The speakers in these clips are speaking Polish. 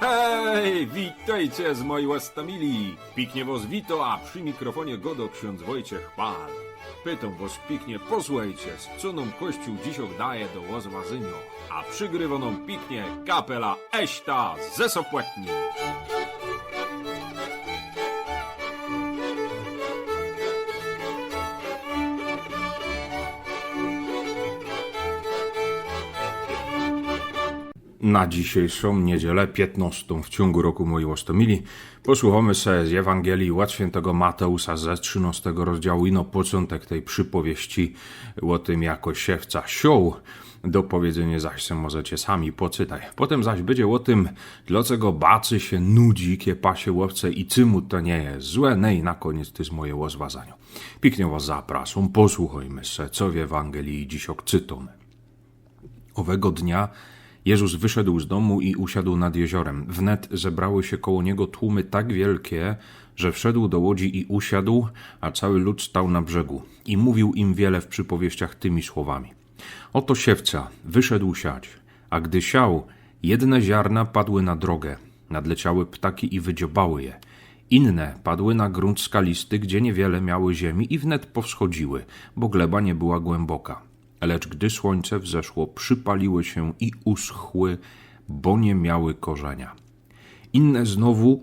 Hej, witajcie z mojej łastamili. Piknie was wito, a przy mikrofonie godo ksiądz Wojciech Pal. Pytam was piknie, posłuchajcie, co nam Kościół dziś daje do łozwazynia. A przygrywa nam piknie kapela Eśta ze Sopłetni. Na dzisiejszą niedzielę 15 w ciągu roku moi łostomili posłuchamy se z Ewangelii od świętego Mateusza ze 13 rozdziału i no początek tej przypowieści o tym jako siewca sioł. Do powiedzenia zaś se możecie sami poczytaj. Potem zaś będzie o tym, dlaczego bacy się nudzi, kiepasie łowce i cymu to nie jest złe. No i na koniec to jest moje rozważanie. Pięknie was zapraszam, posłuchajmy se, co w Ewangelii dziś odczytamy. Owego dnia Jezus wyszedł z domu i usiadł nad jeziorem. Wnet zebrały się koło niego tłumy tak wielkie, że wszedł do łodzi i usiadł, a cały lud stał na brzegu. I mówił im wiele w przypowieściach tymi słowami. Oto siewca wyszedł siać, a gdy siał, jedne ziarna padły na drogę, nadleciały ptaki i wydziobały je. Inne padły na grunt skalisty, gdzie niewiele miały ziemi i wnet powschodziły, bo gleba nie była głęboka. Lecz gdy słońce wzeszło, przypaliły się i uschły, bo nie miały korzenia. Inne znowu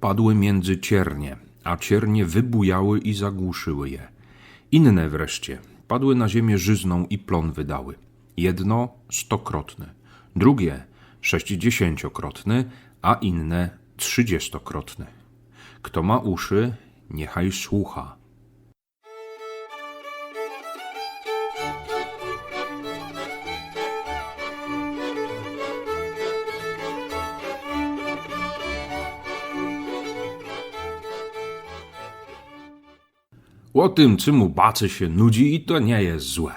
padły między ciernie, a ciernie wybujały i zagłuszyły je. Inne wreszcie padły na ziemię żyzną i plon wydały. Jedno stokrotne, drugie sześćdziesięciokrotny, a inne trzydziestokrotne. Kto ma uszy, niechaj słucha. O tym, czemu bacy się nudzi i to nie jest złe.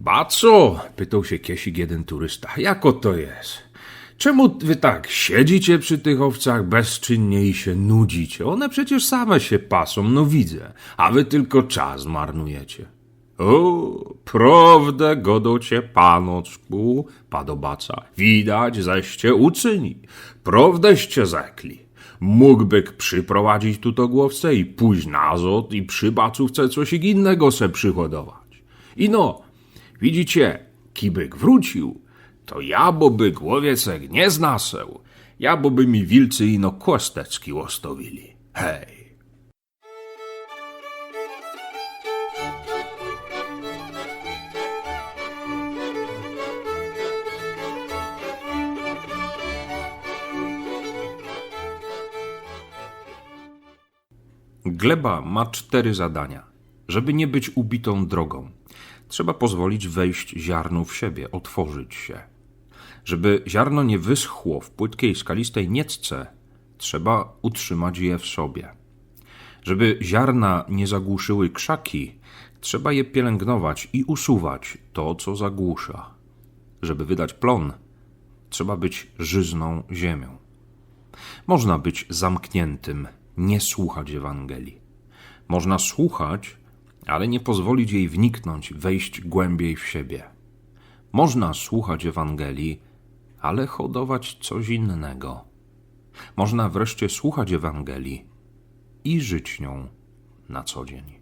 Baco, pytał się Kiesik jeden turysta, jako to jest? Czemu wy tak siedzicie przy tych owcach bezczynnie i się nudzicie? One przecież same się pasą, no widzę, a wy tylko czas marnujecie. O, prawdę godocie panoczku, padobaca, widać, zeście uczyni, prawdeście zekli. Mógłby przyprowadzić tu to głowce i pójść nazad i przy bacówce coś innego se przyhodować. I no, widzicie, kibyk wrócił, to ja bo by głowiecek nie znaseł, ja bo by mi wilcy ino kosteczki łostowili. Hej. Gleba ma cztery zadania. Żeby nie być ubitą drogą, trzeba pozwolić wejść ziarnu w siebie, otworzyć się. Żeby ziarno nie wyschło w płytkiej, skalistej niecce, trzeba utrzymać je w sobie. Żeby ziarna nie zagłuszyły krzaki, trzeba je pielęgnować i usuwać to, co zagłusza. Żeby wydać plon, trzeba być żyzną ziemią. Można być zamkniętym, nie słuchać Ewangelii. Można słuchać, ale nie pozwolić jej wniknąć, wejść głębiej w siebie. Można słuchać Ewangelii, ale hodować coś innego. Można wreszcie słuchać Ewangelii i żyć nią na co dzień.